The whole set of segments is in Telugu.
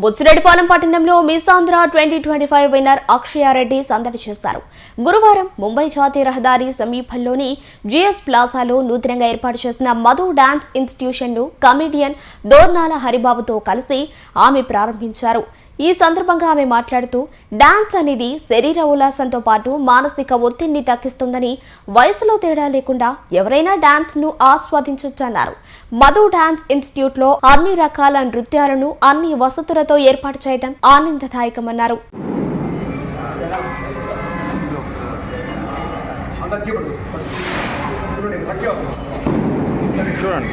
బుచ్చిరెడ్డిపాలెం పట్టణంలో miss Andhra twenty twenty five winner Akshaya Reddy సందడి చేశారు. గురువారం ముంబై జాతీయ రహదారి సమీపంలోని జిఎస్ ప్లాజాలో నూతనంగా ఏర్పాటు చేసిన మధు డాన్స్ ఇన్స్టిట్యూషన్ను కమెడియన్ కమిడియన్ దోర్నాల హరిబాబుతో కలిసి ఆమె ప్రారంభించారు. ఈ సందర్భంగా ఆమె మాట్లాడుతూ డాన్స్ అనేది శరీర ఉల్లాసంతో పాటు మానసిక ఒత్తిడిని తగ్గిస్తుందని వయసులో తేడా లేకుండా ఎవరైనా డాన్స్ను ఆస్వాదించొచ్చన్నారు. మధు డాన్స్ ఇన్స్టిట్యూట్లో అన్ని రకాల నృత్యాలను అన్ని వసతులతో ఏర్పాటు చేయడం ఆనందదాయకమన్నారు. చూడండి.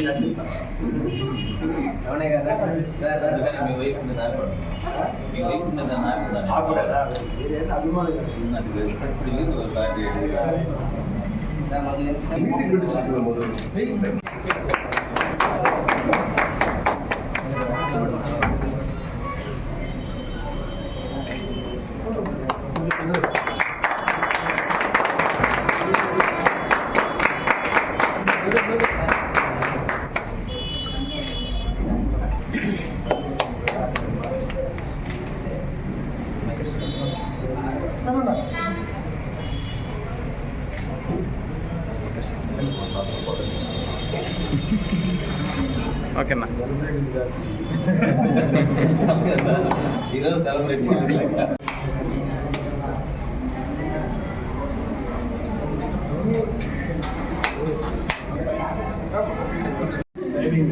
నటిస్తా నేను నటిస్తా నాకు కూడా రా. ఏదైనా అభిమానం కదా. ఓకేనా? ఈరోజు సెలబ్రేట్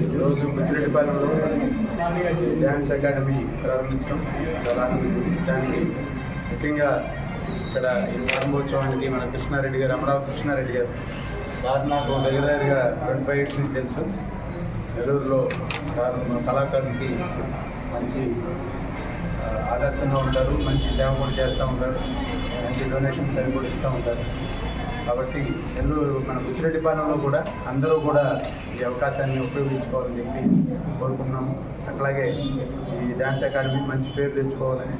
ఈరోజు బుచ్చిరెడ్డిపాలెంలో డ్యాన్స్ అకాడమీ ప్రారంభించడం చాలా దానికి ముఖ్యంగా ఇక్కడ ఈ ప్రారంభోత్సవానికి మన కృష్ణారెడ్డి గారు అమరావతి కృష్ణారెడ్డి గారు సార్ నాకు దగ్గర దగ్గరగా ట్వంటీ ఫైవ్ ఇయర్స్ నుంచి తెలుసు. నెల్లూరులో కళాకారునికి మంచి ఆదర్శంగా ఉంటారు మంచి సేవ కూడా చేస్తూ ఉంటారు మంచి డొనేషన్స్ అవి కూడా ఇస్తూ ఉంటారు. కాబట్టి నెల్లూరు మన బుచ్చిరెడ్డిపాలెంలో కూడా అందరూ కూడా ఈ అవకాశాన్ని ఉపయోగించుకోవాలని చెప్పి కోరుకున్నాము అట్లాగే ఈ డ్యాన్స్ అకాడమీ మంచి పేరు తెచ్చుకోవాలని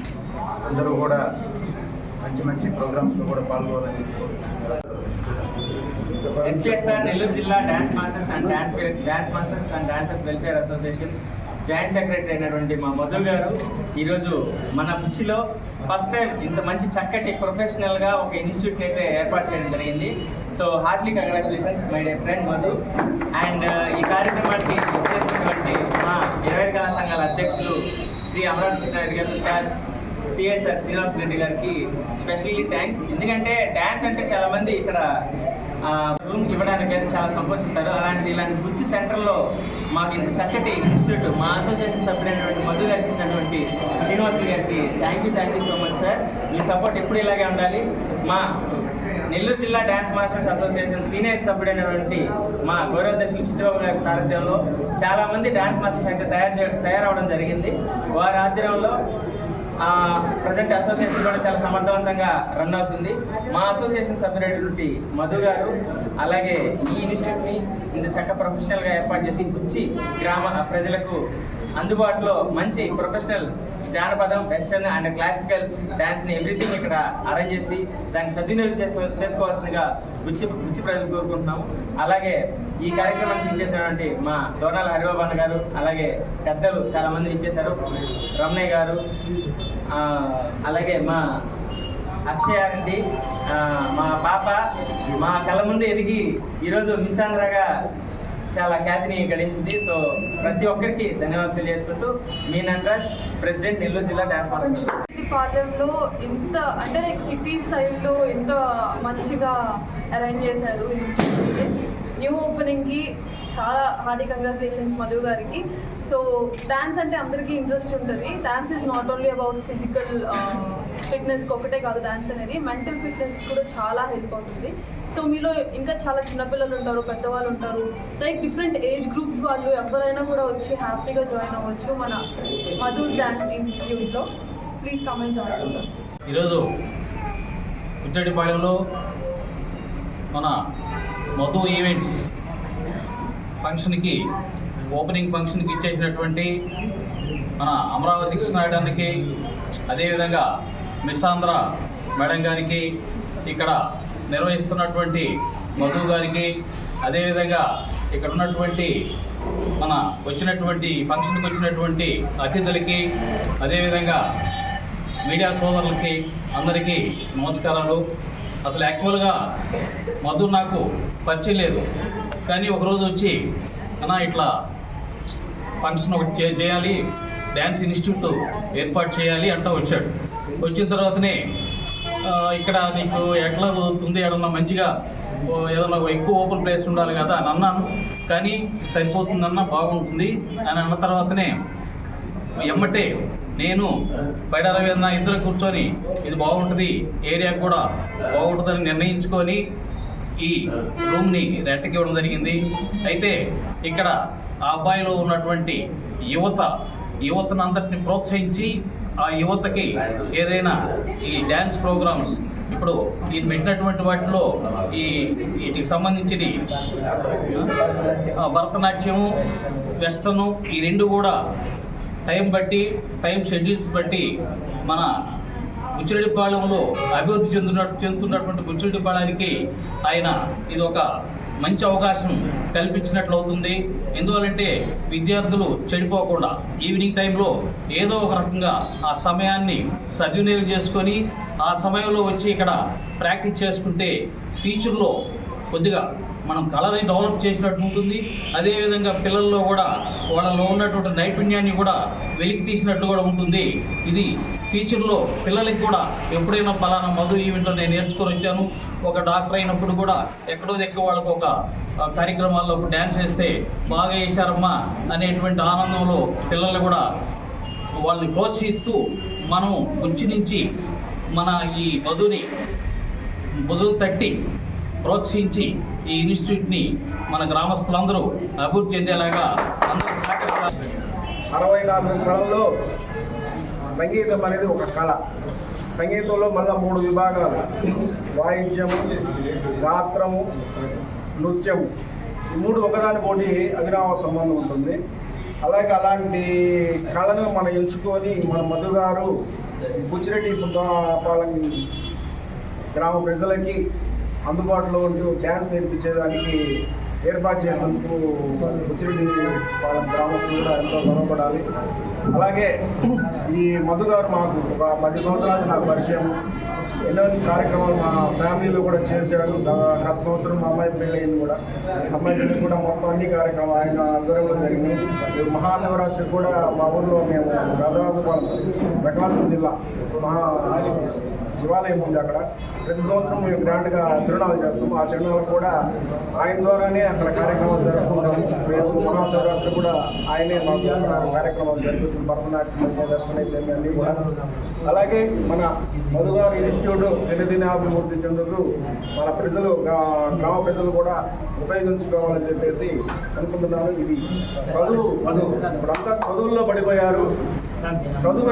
అందరూ కూడా మంచి మంచి ప్రోగ్రామ్స్లో కూడా పాల్గొనాలని చెప్పి ఎస్కేఎస్ఆర్ నెల్లూరు జిల్లా dance masters and dance dance masters and dancers welfare association joint secretary అయినటువంటి మా మధు గారు. ఈరోజు మన బుచ్చిలో ఫస్ట్ టైం ఇంత మంచి చక్కటి ప్రొఫెషనల్గా ఒక ఇన్స్టిట్యూట్ అయితే ఏర్పాటు చేయడం జరిగింది. So heartly congratulations my day friend Madhu. And ఈ కార్యక్రమానికి చేసినటువంటి మా ఇరవై కళా సంఘాల అధ్యక్షులు శ్రీ అమరావతి కృష్ణారెడ్డి గారు. సార్ సిఎస్ఆర్ శ్రీనివాస్ రెడ్డి గారికి స్పెషల్లీ థ్యాంక్స్. ఎందుకంటే డ్యాన్స్ అంటే చాలామంది ఇక్కడ రూమ్ ఇవ్వడానికి అయితే చాలా సంకోచిస్తారు అలాంటి ఇలాంటి బుచ్చి సెంటర్లో మాకు ఇంత చక్కటి ఇన్స్టిట్యూట్ మా అసోసియేషన్ సభ్యులైనటువంటి మధు గారికి ఇచ్చినటువంటి శ్రీనివాసులు గారికి thank you thank you so much sir me support ఎప్పుడు ఇలాగే ఉండాలి? మా నెల్లూరు జిల్లా డ్యాన్స్ మాస్టర్స్ అసోసియేషన్ సీనియర్ సభ్యుడైనటువంటి మా గౌరవాధ్యక్షులు చిట్టిబాబు గారి సారథ్యంలో చాలామంది డ్యాన్స్ మాస్టర్స్ అయితే తయారు చే తయారవడం జరిగింది. వారి ఆధ్వర్యంలో ప్రజెంట్ అసోసియేషన్ కూడా చాలా సమర్థవంతంగా రన్ అవుతుంది. మా అసోసియేషన్ సభ్యుడైనటువంటి మధు గారు అలాగే ఈ ఇన్స్టిట్యూట్ని ఇంత చక్క ప్రొఫెషనల్గా ఏర్పాటు చేసి బుచ్చి గ్రామ ప్రజలకు అందుబాటులో మంచి ప్రొఫెషనల్ జానపదం వెస్టర్న్ అండ్ క్లాసికల్ డ్యాన్స్ని ఎవ్రీథింగ్ ఇక్కడ అరేంజ్ చేసి దాన్ని సద్వినియోగం చేసుకో చేసుకోవాల్సిందిగా గుచ్చి గుచ్చి ప్రజలు కోరుకుంటున్నాము. అలాగే ఈ కార్యక్రమానికి ఇచ్చేసినటువంటి మా దోనాల హరిబాబు గారు అలాగే పెద్దలు చాలామంది ఇచ్చేశారు. రమణయ్య గారు అలాగే మా అక్షయారెడ్డి అండి మా పాప మా కళ్ళ ముందు ఎదిగి ఈరోజు మిస్ ఆంధ్రగా చాలా ఖ్యాతిని గడించింది. సో ప్రతి ఒక్కరికి ధన్యవాదాలు తెలియజేసుకుంటూ మీ నటరాజ్ ప్రెసిడెంట్ నెల్లూరు జిల్లా డ్యాన్స్ మాస్టర్ సిటీ ఇంత అంటే లైక్ సిటీ స్టైల్లో ఎంత మంచిగా అరేంజ్ చేశారు ఇన్స్టిట్యూట్ని న్యూ ఓపెనింగ్కి చాలా హార్డీ కంగ్రాచులేషన్స్ మధు గారికి. సో డ్యాన్స్ అంటే అందరికీ ఇంట్రెస్ట్ ఉంటుంది. Dance is not only about physical ఫిట్నెస్కి ఒకటే కాదు డ్యాన్స్ అనేది మెంటల్ ఫిట్నెస్ కూడా చాలా హెల్ప్ అవుతుంది. సో మీలో ఇంకా చాలా చిన్నపిల్లలు ఉంటారు పెద్దవాళ్ళు ఉంటారు. లైక్ డిఫరెంట్ ఏజ్ గ్రూప్స్ వాళ్ళు ఎవరైనా కూడా వచ్చి హ్యాపీగా జాయిన్ అవ్వచ్చు మన మధు డ్యాన్స్ ఇన్స్టిట్యూట్లో ప్లీజ్ కమెంట్ జాయిన్ ఈరోజు ఉచ్చడిపాళెంలో మన మధు ఈవెంట్స్ ఫంక్షన్కి ఓపెనింగ్ ఫంక్షన్కి ఇచ్చేసినటువంటి మన అమరావతి కృష్ణాయడానికి అదేవిధంగా మిస్ ఆంధ్ర మేడం గారికి ఇక్కడ నిర్వహిస్తున్నటువంటి మధు గారికి అదేవిధంగా ఇక్కడ ఉన్నటువంటి మన వచ్చినటువంటి ఫంక్షన్కి వచ్చినటువంటి అతిథులకి అదేవిధంగా మీడియా సోదరులకి అందరికీ నమస్కారాలు. అసలు యాక్చువల్గా మధు నాకు పరిచయం లేదు. కానీ ఒకరోజు వచ్చి అన్న ఇట్లా ఫంక్షన్ ఒకటి చేయాలి. డ్యాన్స్ ఇన్స్టిట్యూట్ ఏర్పాటు చేయాలి అంటూ వచ్చాడు. వచ్చిన తర్వాతనే ఇక్కడ నీకు ఎట్లా కుదురుతుంది? ఏదన్నా మంచిగా ఏదన్నా ఎక్కువ ఓపెన్ ప్లేస్ ఉండాలి కదా అని అన్నాను. కానీ సరిపోతుందన్న బాగుంటుంది అని అన్న తర్వాతనే ఎమ్మటే నేను బయట రవీంద్ర ఇద్దరు కూర్చొని ఇది బాగుంటుంది ఏరియా కూడా బాగుంటుందని నిర్ణయించుకొని ఈ రూమ్ని రెంట్కి ఇవ్వడం జరిగింది. అయితే ఇక్కడ ఆ అబ్బాయిలో ఉన్నటువంటి యువత యువతను అందరిని ప్రోత్సహించి ఆ యువతకి ఏదైనా ఈ డ్యాన్స్ ప్రోగ్రామ్స్ ఇప్పుడు ఈయన పెట్టినటువంటి వాటిలో ఈ వీటికి సంబంధించిన భరతనాట్యము వెస్టర్ను ఈ రెండు కూడా టైం బట్టి టైం షెడ్యూల్స్ బట్టి మన బుచ్చిరెడ్డిపాళెంలో అభివృద్ధి చెందున చెందుతున్నటువంటి బుచ్చిరెడ్డిపాళెనికి ఆయన ఇది ఒక మంచి అవకాశం కల్పించినట్లు అవుతుంది ఎందువల్లంటే విద్యార్థులు చెడిపోకుండా ఈవినింగ్ టైంలో ఏదో ఒక రకంగా ఆ సమయాన్ని సద్వినియోగం చేసుకొని ఆ సమయంలో వచ్చి ఇక్కడ ప్రాక్టీస్ చేసుకుంటే ఫ్యూచర్లో కొద్దిగా మనం కళని డెవలప్ చేసినట్టు ఉంటుంది. అదేవిధంగా పిల్లల్లో కూడా వాళ్ళలో ఉన్నటువంటి నైపుణ్యాన్ని కూడా వెలికి తీసినట్టు కూడా ఉంటుంది. ఇది ఫ్యూచర్లో పిల్లలకి కూడా ఎప్పుడైనా ఫలానా మధు ఈవెంట్లో నేను నేర్చుకొని వచ్చాను. ఒక డాక్టర్ అయినప్పుడు కూడా ఎక్కడో దగ్గర వాళ్ళకు ఒక కార్యక్రమాల్లో ఒక డ్యాన్స్ వేస్తే బాగా వేశారమ్మా అనేటువంటి ఆనందంలో పిల్లల్ని కూడా వాళ్ళని ప్రోత్సహిస్తూ మనం కొంచెం నుంచి మన ఈ మధుని భుజం తట్టి ప్రోత్సహించి ఈ ఇన్స్టిట్యూట్ని మన గ్రామస్తులందరూ అభివృద్ధి చెందేలాగా అందరూ సహకరించాలి. అరవై నాలుగు కళల్లో సంగీతం అనేది ఒక కళ. సంగీతంలో మళ్ళీ మూడు విభాగాలు. వాయిద్యము గాత్రము నృత్యము. ఈ మూడు ఒకదానికోటి అవినావ సంబంధం ఉంటుంది. అలాగే అలాంటి కళను మనం ఎంచుకొని మన మధు గారు బుచ్చిరెడ్డి పాలెం గ్రామ ప్రజలకి అందుబాటులో ఉంటూ డ్యాన్స్ నేర్పించేదానికి ఏర్పాటు చేసినందుకు ముచ్చిరెడ్డి వాళ్ళ గ్రామస్తులు కూడా ఎంతో గర్వపడాలి. అలాగే ఈ మధు గారు మాకు ఒక పది సంవత్సరాలు నాకు పరిచయం. ఎన్నో కార్యక్రమాలు మా ఫ్యామిలీలో కూడా చేశాడు. గత సంవత్సరం మా అమ్మాయి పెళ్ళి కూడా. అమ్మాయి పెళ్ళి కూడా మొత్తం అన్ని కార్యక్రమాలు ఆయన ఆధ్వర్యంలో జరిగినాయి మహాశివరాత్రి కూడా మా ఊర్లో మేము రఘురాజపాలెం ప్రకాశం జిల్లా. మహా శివాలయం ఉంది అక్కడ. ప్రతి సంవత్సరం మేము గ్రాండ్గా తిరుణాలు చేస్తాము ఆ తిరుణాలు కూడా ఆయన ద్వారానే అక్కడ కార్యక్రమాలు జరుపుకుంటాము రేపు మహాశివరాత్రి కూడా ఆయనే మాకు అక్కడ కార్యక్రమాలు జరిపిస్తుంది భరతనాట్యం దర్శనం అయితే అన్నీ కూడా. అలాగే మన మధుగారి ఇన్స్టిట్యూట్ దినదినాభివృద్ధి చెందుతూ మన ప్రజలు గ్రామ ప్రజలు కూడా ఉపయోగించుకోవాలని చెప్పేసి అనుకుంటున్నాను. ఇది చదువు. ఇప్పుడంతా చదువుల్లో పడిపోయారు. చదువు